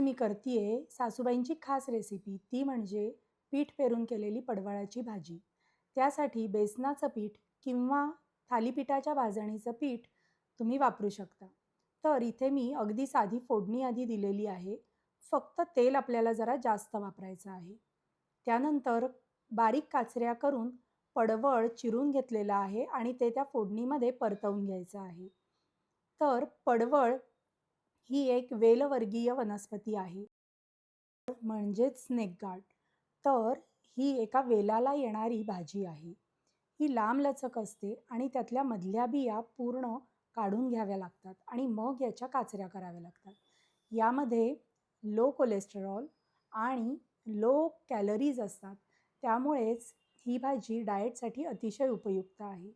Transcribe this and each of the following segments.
आज मी करतीये सासूबाईंची खास रेसिपी ती म्हणजे पीठ पेरून केलेली पडवळाची भाजी. त्यासाठी बेसनाचं पीठ किंवा थालीपीठाच्या भाजणीचं पीठ तुम्ही वापरू शकता. तर इथे मी अगदी साधी फोडणी आधी दिलेली आहे. फक्त तेल आपल्याला जरा जास्त वापरायचं आहे. त्यानंतर बारीक काचऱ्या करून पडवळ चिरून घेतलेलं आहे आणि ते त्या फोडणीमध्ये परतवून घ्यायचं आहे. तर पडवळ ही एक वेलवर्गीय वनस्पती आहे. म्हणजेच स्नेक गार्ड. तर ही एका वेलाला येणारी भाजी आहे. ही लांबलचक असते आणि त्यातल्या मधल्या बिया पूर्ण काढून घ्याव्या लागतात आणि मग याच्या काचऱ्या कराव्या लागतात. यामध्ये लो कोलेस्टेरॉल आणि लो कॅलरीज असतात. त्यामुळेच ही भाजी डाएटसाठी अतिशय उपयुक्त आहे.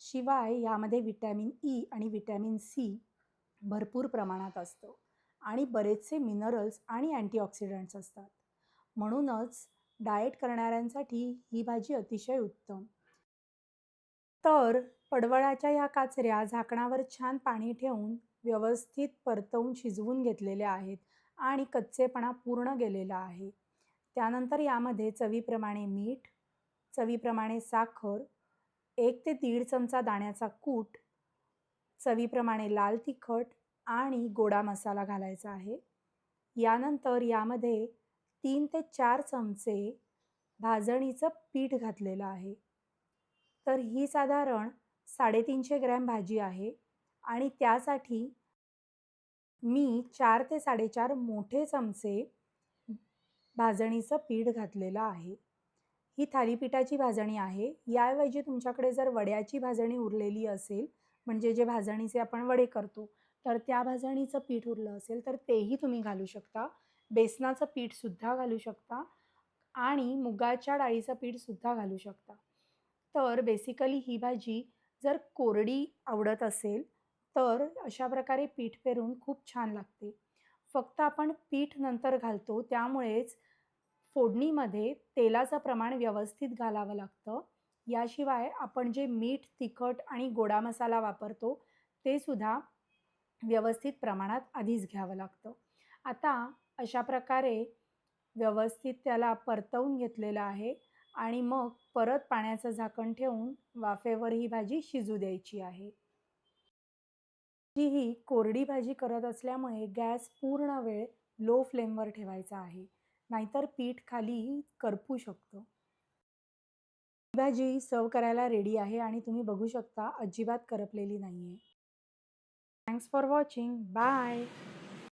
शिवाय यामध्ये विटॅमिन ई आणि विटॅमिन सी भरपूर प्रमाणात असतं आणि बरेचसे मिनरल्स आणि अँटीऑक्सिडंट्स असतात. म्हणूनच डाएट करणाऱ्यांसाठी ही भाजी अतिशय उत्तम. तर पडवळाच्या ह्या काचऱ्या झाकणावर छान पाणी ठेवून व्यवस्थित परतवून शिजवून घेतलेल्या आहेत आणि कच्चेपणा पूर्ण गेलेला आहे. त्यानंतर यामध्ये चवीप्रमाणे मीठ चवीप्रमाणे साखर एक ते दीड चमचा दाण्याचा कूट चवीप्रमाणे लाल तिखट आणि गोडा मसाला घालायचा आहे. यानंतर यामध्ये तीन ते चार चमचे भाजणीचं पीठ घातलेलं आहे. तर ही साधारण साडेतीनशे ग्रॅम भाजी आहे आणि त्यासाठी मी चार ते साडेचार मोठे चमचे भाजणीचं पीठ घातलेलं आहे. ही थालीपीठाची भाजणी आहे. याऐवजी तुमच्याकडे जर वड्याची भाजणी उरलेली असेल म्हणजे जे भाजणीचे आपण वडे करतो तर त्या भाजणीचं पीठ उरलं असेल तर तेही तुम्ही घालू शकता. बेसनाचं पीठसुद्धा घालू शकता आणि मुगाच्या डाळीचं पीठसुद्धा घालू शकता. तर बेसिकली ही भाजी जर कोरडी आवडत असेल तर अशा प्रकारे पीठ पेरून खूप छान लागते. फक्त आपण पीठ नंतर घालतो त्यामुळेच फोडणीमध्ये तेलाचं प्रमाण व्यवस्थित घालावं लागतं. याशिवाय आपण जे मीठ तिखट आणि गोडा मसाला वापरतो ते सुद्धा व्यवस्थित प्रमाणात आधीच घ्यावं लागतं. आता अशा प्रकारे व्यवस्थित त्याला परतवून घेतलेलं आहे आणि मग परत पाण्याचं झाकण ठेवून वाफेवर ही भाजी शिजू द्यायची आहे. ही कोरडी भाजी करत असल्यामुळे गॅस पूर्ण वेळ लो फ्लेमवर ठेवायचा आहे नाहीतर पीठ खाली करपू शकतो. भाजी सर्व करायला रेडी आहे आणि तुम्ही बघू शकता अजिबात करपलेली नाही आहे थँक्स फॉर वॉचिंग बाय